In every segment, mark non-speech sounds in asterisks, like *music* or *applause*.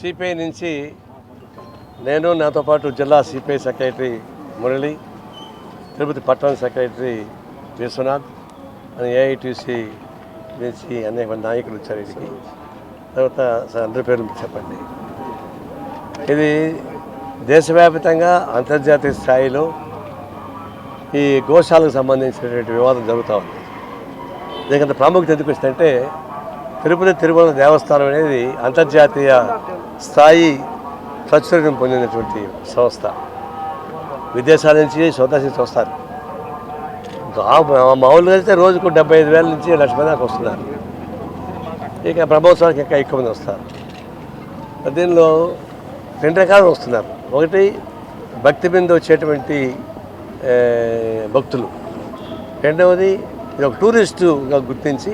CPI నుంచి నేను నాతో పాటు జిల్లా సిపిఐ సెక్రటరీ మురళి తిరుపతి పట్టణ సెక్రటరీ విశ్వనాథ్ అని ఏఐటీసీ నుంచి అనేక మంది నాయకులు వచ్చారు ఇక్కడికి. తర్వాత అందరి పేర్లు చెప్పండి. ఇది దేశవ్యాప్తంగా అంతర్జాతీయ స్థాయిలో ఈ గోశాలకు సంబంధించినటువంటి వివాదం జరుగుతూ ఉంది. దీనికి ప్రాముఖ్యత ఎందుకు వచ్చిందంటే తిరుపతి తిరుమల దేవస్థానం అనేది అంతర్జాతీయ స్థాయి ప్రాచుర్యం పొందినటువంటి సంస్థ. విదేశాల నుంచి స్వదేశం నుంచి వస్తారు మామూలుగా అయితే రోజుకు డెబ్బై ఐదు వేల నుంచి లక్ష మంది దాకా వస్తున్నారు. ఇక బ్రహ్మోత్సవానికి ఇంకా ఎక్కువ మంది వస్తారు. దీనిలో రెండు రకాలు వస్తున్నారు. ఒకటి భక్తి బిందు వచ్చేటువంటి భక్తులు. రెండవది ఇది ఒక టూరిస్టుగా గుర్తించి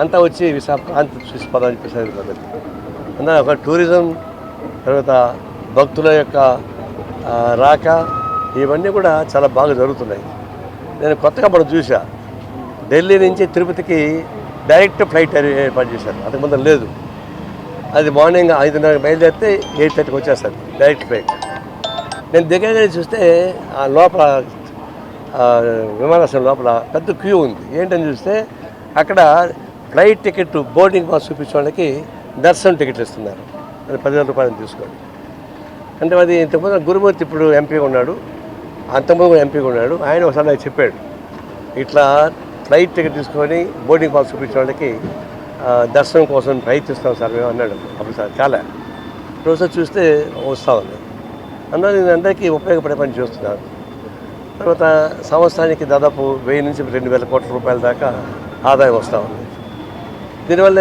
అంతా వచ్చి విశాఖ చూసి పదాన్ని చెప్పేసి పద్ధతి అందులో ఒక టూరిజం తర్వాత భక్తుల యొక్క రాక ఇవన్నీ కూడా చాలా బాగా జరుగుతున్నాయి. నేను కొత్తగా మనం చూసా. ఢిల్లీ నుంచి తిరుపతికి డైరెక్ట్ ఫ్లైట్ ఏర్పాటు చేశారు. అంతకు ముందు లేదు. అది మార్నింగ్ ఐదున్నర బయలుదేరితే ఎయిట్ థర్టీకి వచ్చేస్తారు డైరెక్ట్ ఫ్లైట్. నేను దగ్గరగా చూస్తే ఆ లోపల విమానాశ్రయం లోపల పెద్ద క్యూ ఉంది. ఏంటని చూస్తే అక్కడ ఫ్లైట్ టికెట్ బోర్డింగ్ పాస్ చూపించే వాళ్ళకి దర్శనం టికెట్ ఇస్తున్నారు. అది పదివేల రూపాయలు తీసుకోండి. అంటే అది ఇంతకుముందు గురుమూర్తి ఇప్పుడు ఎంపీగా ఉన్నాడు. అంతకుముందు ఎంపీగా ఉన్నాడు. ఆయన ఒకసారి నాకు చెప్పాడు. ఇట్లా ఫ్లైట్ టికెట్ తీసుకొని బోర్డింగ్ పాస్ చూపించే వాళ్ళకి దర్శనం కోసం ప్రయత్నిస్తాం సార్ మేము అన్నాడు. అప్పుడు సార్ చాలా. రోజు చూస్తే వస్తూ ఉంది. అందువల్ల నేను అందరికీ ఉపయోగపడే పని చేస్తున్నాను. తర్వాత సంవత్సరానికి దాదాపు వెయ్యి నుంచి రెండు వేల కోట్ల రూపాయల దాకా ఆదాయం వస్తూ ఉంది. దీనివల్ల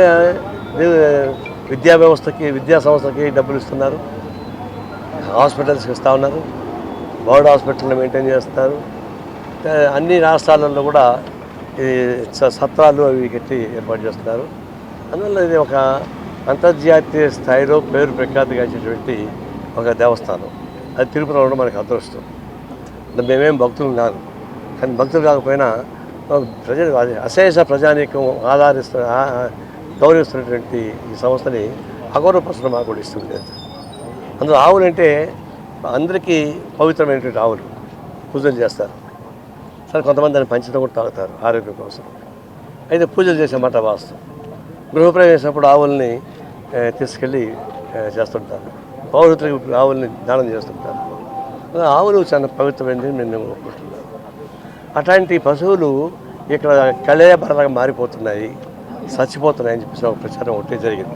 విద్యా వ్యవస్థకి విద్యా సంస్థకి డబ్బులు ఇస్తున్నారు. హాస్పిటల్స్కి ఇస్తూ ఉన్నారు. బోర్డ్ హాస్పిటల్ని మెయింటైన్ చేస్తున్నారు. అన్ని రాష్ట్రాలలో కూడా ఈ స- సత్రాలు అవి కట్టి ఏర్పాటు చేస్తున్నారు. అందువల్ల ఇది ఒక అంతర్జాతీయ స్థాయిలో పేరు ప్రఖ్యాతిగాంచేటువంటి ఒక దేవస్థానం. అది తిరుపతిలో ఉండడం మనకు అదృష్టం. మేమేం భక్తులు కాదు. కానీ భక్తులు కాకపోయినా ప్రజలు అది అశేష ప్రజానీకం ఆధారిస్తున్న గౌరవిస్తున్నటువంటి ఈ సంస్థని అగౌరవపరచడం మాకు కూడా ఇస్తుంది. లేదు అందులో ఆవులంటే అందరికీ పవిత్రమైనటువంటి ఆవులు పూజలు చేస్తారు. సరే కొంతమంది దాన్ని పంచడం కూడా తాగుతారు ఆరోగ్యం కోసం. అయితే పూజలు చేసే మాట వాస్తవం. గృహప్రవేశప్పుడు ఆవుల్ని తీసుకెళ్ళి చేస్తుంటారు. పౌరుతులకు ఆవుల్ని దానం చేస్తుంటారు. ఆవులు చాలా పవిత్రమైనది నేను అట్లాంటి పశువులు ఇక్కడ కళేబరలాగా మారిపోతున్నాయి చచ్చిపోతున్నాయని చెప్పేసి ఒక ప్రచారం ఒకటే జరిగింది.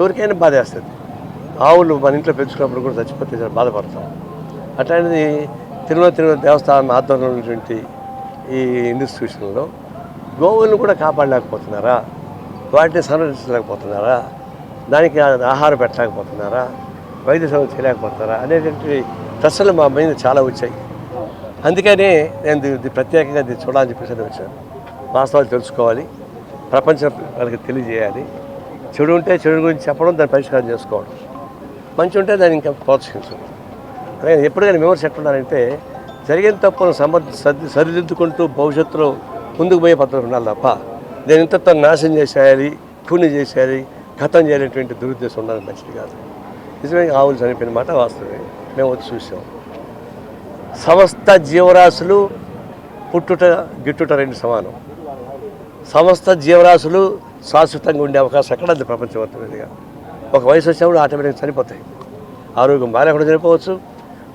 ఎవరికైనా బాధేస్తుంది. ఆవులు మన ఇంట్లో పెంచుకున్నప్పుడు కూడా చచ్చిపోతే చాలా బాధపడతాం. అట్లాంటిది తిరుమల తిరుమల దేవస్థానం ఆధ్వర్యంలో ఉన్నటువంటి ఈ ఇన్స్టిట్యూషన్లో గోవులను కూడా కాపాడలేకపోతున్నారా? వాటిని సంరక్షించలేకపోతున్నారా? దానికి ఆహారం పెట్టలేకపోతున్నారా? వైద్య సేవ చేయలేకపోతున్నారా? అనేటువంటి ప్రశ్నలు మా మీద చాలా వచ్చాయి. అందుకనే నేను ప్రత్యేకంగా దీన్ని చూడాలని చెప్పేసి నేను వచ్చాను. వాస్తవాలు తెలుసుకోవాలి. ప్రపంచం వాళ్ళకి తెలియజేయాలి. చెడు ఉంటే చెడు గురించి చెప్పడం దాన్ని పరిష్కారం చేసుకోవడం. మంచి ఉంటే దాన్ని ఇంకా ప్రోత్సహించడం. అలాగే ఎప్పుడైనా విమర్శ ఎట్లున్నారంటే జరిగిన తప్పును సమర్థ సర్ది సరిదిద్దుకుంటూ భవిష్యత్తులో ముందుకు పోయే పద్ధతులు ఉండాలి తప్ప నేను ఇంత నాశనం చేసేయాలి పూర్ణి చేసేయాలి గతం చేయనటువంటి దురుద్దేశం ఉండాలని మంచిది కాదు. నిజమే ఆవులు చనిపోయిన మాట వాస్తవమే. మేము వచ్చి చూసాం. సమస్త జీవరాశులు పుట్టుట గిట్టుట రెండు సమానం. సమస్త జీవరాశులు శాశ్వతంగా ఉండే అవకాశం ఎక్కడ ఉంది ప్రపంచవంతమైనదిగా ఒక వయసు వచ్చినప్పుడు ఆటోమేటిక్గా చనిపోతాయి. ఆరోగ్యం బాగాలేకుండా చనిపోవచ్చు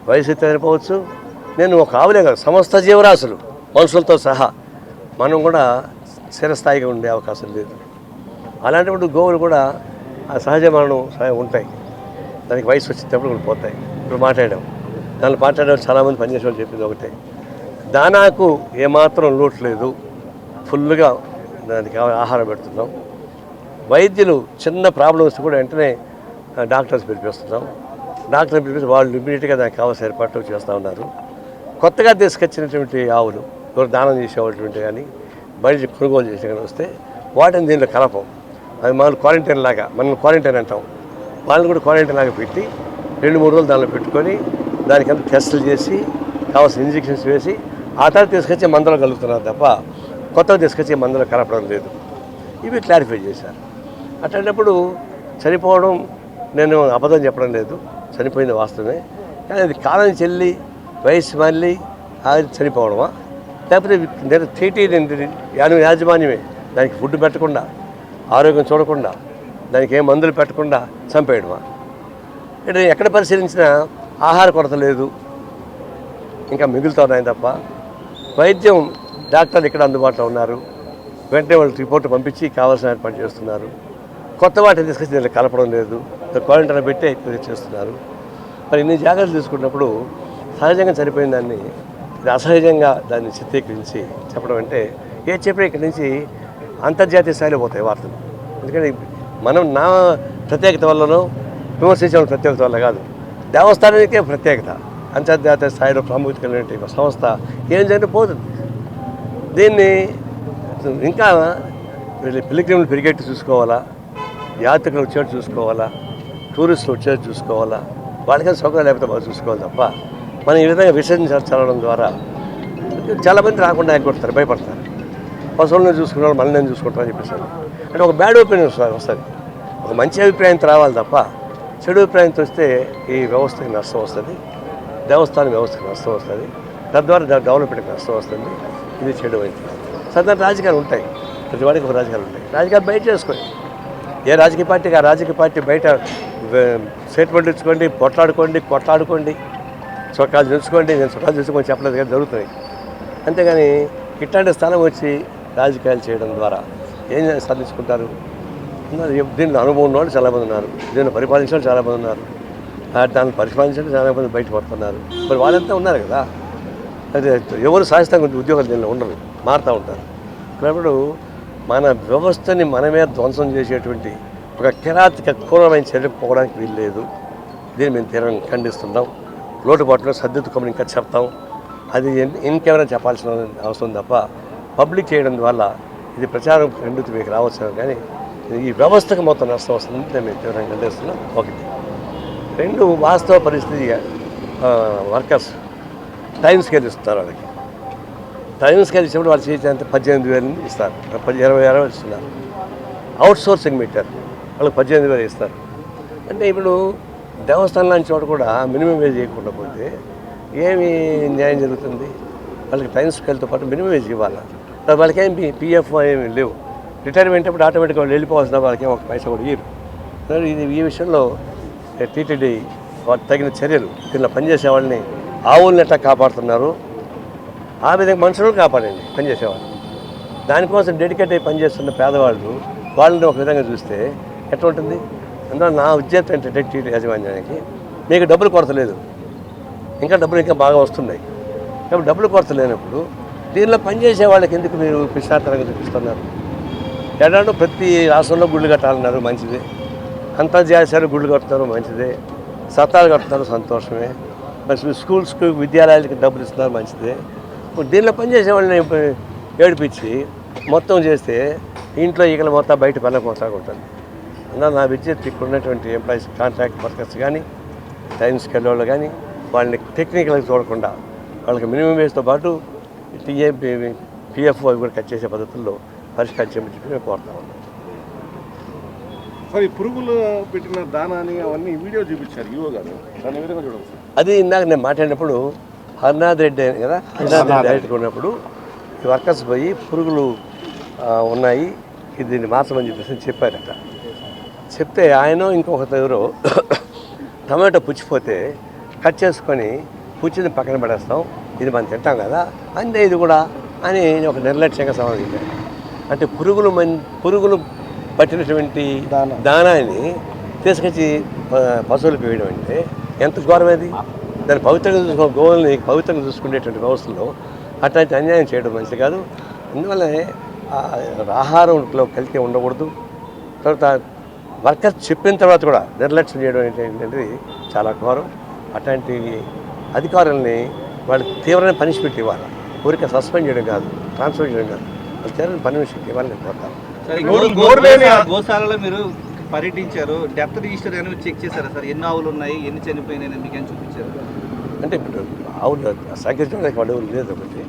వయసు చనిపోవచ్చు. నేను ఒక ఆవులే కాదు సమస్త జీవరాశులు మనుషులతో సహా మనం కూడా స్థిరస్థాయిగా ఉండే అవకాశం లేదు. అలాంటప్పుడు గోవులు కూడా ఆ సహజ మరణం ఉంటాయి. దానికి వయసు వచ్చేటప్పుడు కూడా పోతాయి. ఇప్పుడు మాట్లాడాము దాన్ని మాట్లాడే చాలామంది పనిచేసే వాళ్ళు చెప్పింది ఒకటే. దానాకు ఏమాత్రం లోటు లేదు. ఫుల్గా దానికి ఆహారం పెడుతున్నాం. వైద్యులు చిన్న ప్రాబ్లమ్ వస్తే కూడా వెంటనే డాక్టర్స్ పిలిపిస్తున్నాం. డాక్టర్ పిలిపిస్తే వాళ్ళు ఇమీడియట్గా దానికి కావాల్సిన ఏర్పాట్లు చేస్తూ ఉన్నారు. కొత్తగా తీసుకొచ్చినటువంటి ఆవులు ఎవరు దానం చేసేవాటువంటి కానీ బయట కొనుగోలు చేసే కానీ వస్తే వాటిని దీంట్లో కలపం. అది మనం క్వారంటైన్ లాగా మనం క్వారంటైన్ అంటాం. వాళ్ళని కూడా క్వారంటైన్ లాగా పెట్టి రెండు మూడు రోజులు దానిలో పెట్టుకొని దానికంతా టెస్టులు చేసి కావాల్సిన ఇంజెక్షన్స్ వేసి ఆ తర్వాత తీసుకొచ్చి మందులు కలుగుతున్నారు తప్ప కొత్తగా తీసుకొచ్చి మందులు కలపడం లేదు. ఇవి క్లారిఫై చేశారు. అట్లాంటప్పుడు చనిపోవడం నేను అబద్ధం చెప్పడం లేదు. చనిపోయింది వాస్తవమే. కానీ అది కాలం చెల్లి వయసు మళ్ళీ అది చనిపోవడమా? లేకపోతే నేను టీటీ యాను యాజమాన్యమే. దానికి ఫుడ్ పెట్టకుండా ఆరోగ్యం చూడకుండా దానికి ఏ మందులు పెట్టకుండా చంపేయడమా? ఇక్కడ ఎక్కడ పరిశీలించినా ఆహార కొరత లేదు. ఇంకా మిగులుతున్నాయి తప్ప. వైద్యం డాక్టర్లు ఇక్కడ అందుబాటులో ఉన్నారు. వెంటనే వాళ్ళు రిపోర్ట్ పంపించి కావాల్సిన ఏర్పాటు చేస్తున్నారు. కొత్త వాటిని తీసుకొచ్చి దీంట్లో కలపడం లేదు. క్వారంటైన్ పెట్టి ఎక్కువ చేస్తున్నారు. మరి ఇన్ని జాగ్రత్తలు తీసుకున్నప్పుడు సహజంగా చనిపోయిన దాన్ని అసహజంగా దాన్ని చిత్రీకరించి చెప్పడం అంటే ఏ చెప్పినా ఇక్కడి నుంచి అంతర్జాతీయ స్థాయిలో పోతాయి వార్తలు. ఎందుకంటే మనం నా ప్రత్యేకత వల్లనో విమర్శించడం ప్రత్యేకత వల్ల కాదు. దేవస్థానానికే ప్రత్యేకత. అంతర్జాతీయ స్థాయిలో ప్రాముఖ్యత కలిగినటువంటి సంస్థ ఏం జరిగితే పోతుంది దీన్ని ఇంకా పిలిగ్రిమ్లు పెరిగేట్టు చూసుకోవాలా? యాత్రికులు వచ్చేట్టు చూసుకోవాలా? టూరిస్టులు వచ్చేట్టు చూసుకోవాలా? వాళ్ళకైనా సౌకర్యం లేకపోతే బాగా చూసుకోవాలి తప్ప మనం ఈ విధంగా విసర్జన చదవడం ద్వారా చాలామంది రాకుండా ఎగ్గొడతారు భయపడతారు. పశువులను చూసుకున్న వాళ్ళు మనల్ని చూసుకుంటారని చెప్పేసి అంటే ఒక బ్యాడ్ ఒపీనియన్ వస్తుంది. ఒక మంచి అభిప్రాయం రావాలి తప్ప చెడు అభిప్రాయంతో వస్తే ఈ వ్యవస్థకి నష్టం వస్తుంది. దేవస్థాన వ్యవస్థకి నష్టం వస్తుంది. తద్వారా దాని డెవలప్మెంట్కి నష్టం వస్తుంది. ఇది చెడు అయితే సాధారణ రాజకీయాలు ఉంటాయి. ప్రతి వాడికి ఒక రాజకీయాలు ఉంటాయి. రాజకీయాలు బయట చేసుకోండి ఏ రాజకీయ పార్టీకి ఆ రాజకీయ పార్టీ బయట స్టేట్మెంట్ ఇచ్చుకోండి పొట్లాడుకోండి కొట్లాడుకోండి చొక్కాలు చూసుకోండి నేను చొక్కాలు చూసుకోండి చెప్పలేదు కానీ జరుగుతుంది అంతేగాని ఇట్లాంటి స్థలం వచ్చి రాజకీయాలు చేయడం ద్వారా ఏం సాధించుకుంటారు? ఉన్నారు. దీనిలో అనుభవం ఉన్న వాళ్ళు చాలామంది ఉన్నారు. దీన్ని పరిపాలించిన వాళ్ళు చాలామంది ఉన్నారు. దాన్ని పరిపాలించడం చాలామంది బయటపడుతున్నారు మరి వాళ్ళంతా ఉన్నారు కదా. అదే ఎవరు శాశ్వతంగా ఉద్యోగాలు దీనిలో ఉండరు. మారుతూ ఉంటారు. కాబట్టి మన వ్యవస్థని మనమే ధ్వంసం చేసేటువంటి ఒక కిరాతిక క్రూరమైన చర్యకు పోవడానికి వీలు లేదు. దీన్ని మేము తీవ్రంగా ఖండిస్తున్నాం. లోటుపాట్లో సర్దిద్దుకోమని ఇంకా చెప్తాం. అది ఇంకెవరైనా చెప్పాల్సిన అవసరం తప్ప పబ్లిక్ చేయడం వల్ల ఇది ప్రచారం రెండు మీకు రావచ్చు కానీ ఈ వ్యవస్థకు మొత్తం నష్టం వస్తుంది మేము తీవ్రంగా ఖండిస్తున్నాం ఒకటి రెండు వాస్తవ పరిస్థితి వర్కర్స్ టైం స్కేల్ ఇస్తారు వాళ్ళకి. టైం స్కేల్ ఇచ్చినప్పుడు వాళ్ళు చేసేంత పద్దెనిమిది వేలు ఇస్తారు. పది ఇరవై ఇరవై ఇస్తున్నారు. అవుట్ సోర్సింగ్ పెట్టారు వాళ్ళకి పద్దెనిమిది వేలు ఇస్తారు. అంటే ఇప్పుడు దేవస్థానం లాంటి చోట కూడా మినిమం వేజ్ చేయకుండా పోతే ఏమి న్యాయం జరుగుతుంది? వాళ్ళకి టైం స్కేల్తో పాటు మినిమం వేజ్ ఇవ్వాలి? మరి వాళ్ళకి ఏం పిఎఫ్ ఏమి లేవు. రిటైర్మెంట్ అప్పుడు ఆటోమేటిక్గా వాళ్ళు వెళ్ళిపోవాల్సిన వాళ్ళకి ఒక పైసా కూడా ఇయ్యరు. ఇది ఈ విషయంలో టీటీడీ వాటి తగిన చర్యలు దీనిలో పనిచేసే వాళ్ళని ఆవుల్ని ఎట్లా కాపాడుతున్నారు? ఆ విధంగా మనుషులను కాపాడండి పనిచేసేవాళ్ళు. దానికోసం డెడికేట్ అయ్యి పనిచేస్తున్న పేదవాళ్ళు వాళ్ళని ఒక విధంగా చూస్తే ఎట్లా ఉంటుంది? అందులో నా ఉద్దేశం ఏంటంటే టీటీ యాజమాన్యానికి మీకు డబ్బులు కొరత లేదు. ఇంకా డబ్బులు ఇంకా బాగా వస్తున్నాయి. కాబట్టి డబ్బులు కొరత లేనప్పుడు దీనిలో పనిచేసే వాళ్ళకి ఎందుకు మీరు పిశాతరంగా చూపిస్తున్నారు? ఎడాడు ప్రతి రాష్ట్రంలో గుళ్ళు కట్టాలన్నారు మంచిదే అంతర్జాతీయ గుళ్ళు కడతారు మంచిదే సత్తాలు కడతారు సంతోషమే మంచి స్కూల్స్కి విద్యాలయాలకి డబ్బులు ఇస్తున్నారు మంచిదే దీనిలో పనిచేసే వాళ్ళని ఏడిపించి మొత్తం చేస్తే ఇంట్లో ఈగల మొత్తం బయట పెళ్ళకపోతా ఉంటుంది అన్న నా విద్యుత్ ఇక్కడ ఉన్నటువంటి ఎంప్లాయీస్ కాంట్రాక్ట్ వర్కర్స్ కానీ టైం స్కేల్ వాళ్ళు కానీ వాళ్ళని టెక్నికల్గా చూడకుండా వాళ్ళకి మినిమం వేస్తో పాటు టీఏ పిఎఫ్ అవి కూడా కట్ చేసే పద్ధతుల్లో పరిష్కారం చేయమని చెప్పి మేము కోరుతా ఉన్నాం సార్ ఈ పురుగులు పెట్టిన దానాన్ని అవన్నీ వీడియో చూపించారు ఈవో గారు. దాని విధంగా చూడండి సార్ అది ఇందాక నేను మాట్లాడినప్పుడు హర్నాథ్ రెడ్డి కదా హర్నాథ్ రెడ్డి డైరెక్ట్గా ఉన్నప్పుడు ఈ వర్కర్స్ పోయి పురుగులు ఉన్నాయి ఇది దీన్ని మార్చమని చెప్పేసి చెప్పారట. చెప్తే ఆయన ఇంకొక ఎవరో *coughs* టమాటో పుచ్చిపోతే కట్ చేసుకొని పుచ్చిని పక్కన పడేస్తాం ఇది మనం తింటాం కదా అంతే ఇది కూడా అని ఒక నిర్లక్ష్యంగా సమాధానం చెప్పారు అంటే పురుగులు మన్ పురుగులు పట్టినటువంటి దానా. దానాన్ని తీసుకొచ్చి ఆ, పశువులకు వేయడం అంటే ఎంత ఘోరమేది దాన్ని పవిత్రంగా చూసుకో గోవుల్ని పవిత్రంగా చూసుకునేటువంటి వ్యవస్థలో అట్లాంటి అన్యాయం చేయడం మంచిది కాదు. అందువల్లనే ఆ ఆహారంలో కలితే ఉండకూడదు. తర్వాత వర్కర్స్ చెప్పిన తర్వాత కూడా నిర్లక్ష్యం చేయడం ఏంటంటే చాలా ఘోరం. అట్లాంటి అధికారుల్ని వాళ్ళకి తీవ్రమైన పనిష్మెంట్ ఇవ్వాలి. ఊరికే సస్పెండ్ చేయడం కాదు ట్రాన్స్ఫర్ చేయడం కాదు. నోరు- గో- నోరు లేని- గోశాల- గోశాలలో మీరు పర్యటించారు. డెప్త్ రిజిస్టర్ అనేది చెక్ చేశారా సార్? ఎన్ని ఆవులు ఉన్నాయి? ఎన్ని చనిపోయినాయి మీకు ఏం చూపించారు? అంటే ఇప్పుడు ఆవులు సంఖ్యించడానికి అడవులు లేదు ఒకటి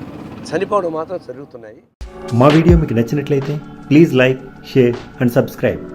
చనిపోవడం మాత్రం జరుగుతున్నాయి. మా వీడియో మీకు నచ్చినట్లయితే please like share and subscribe.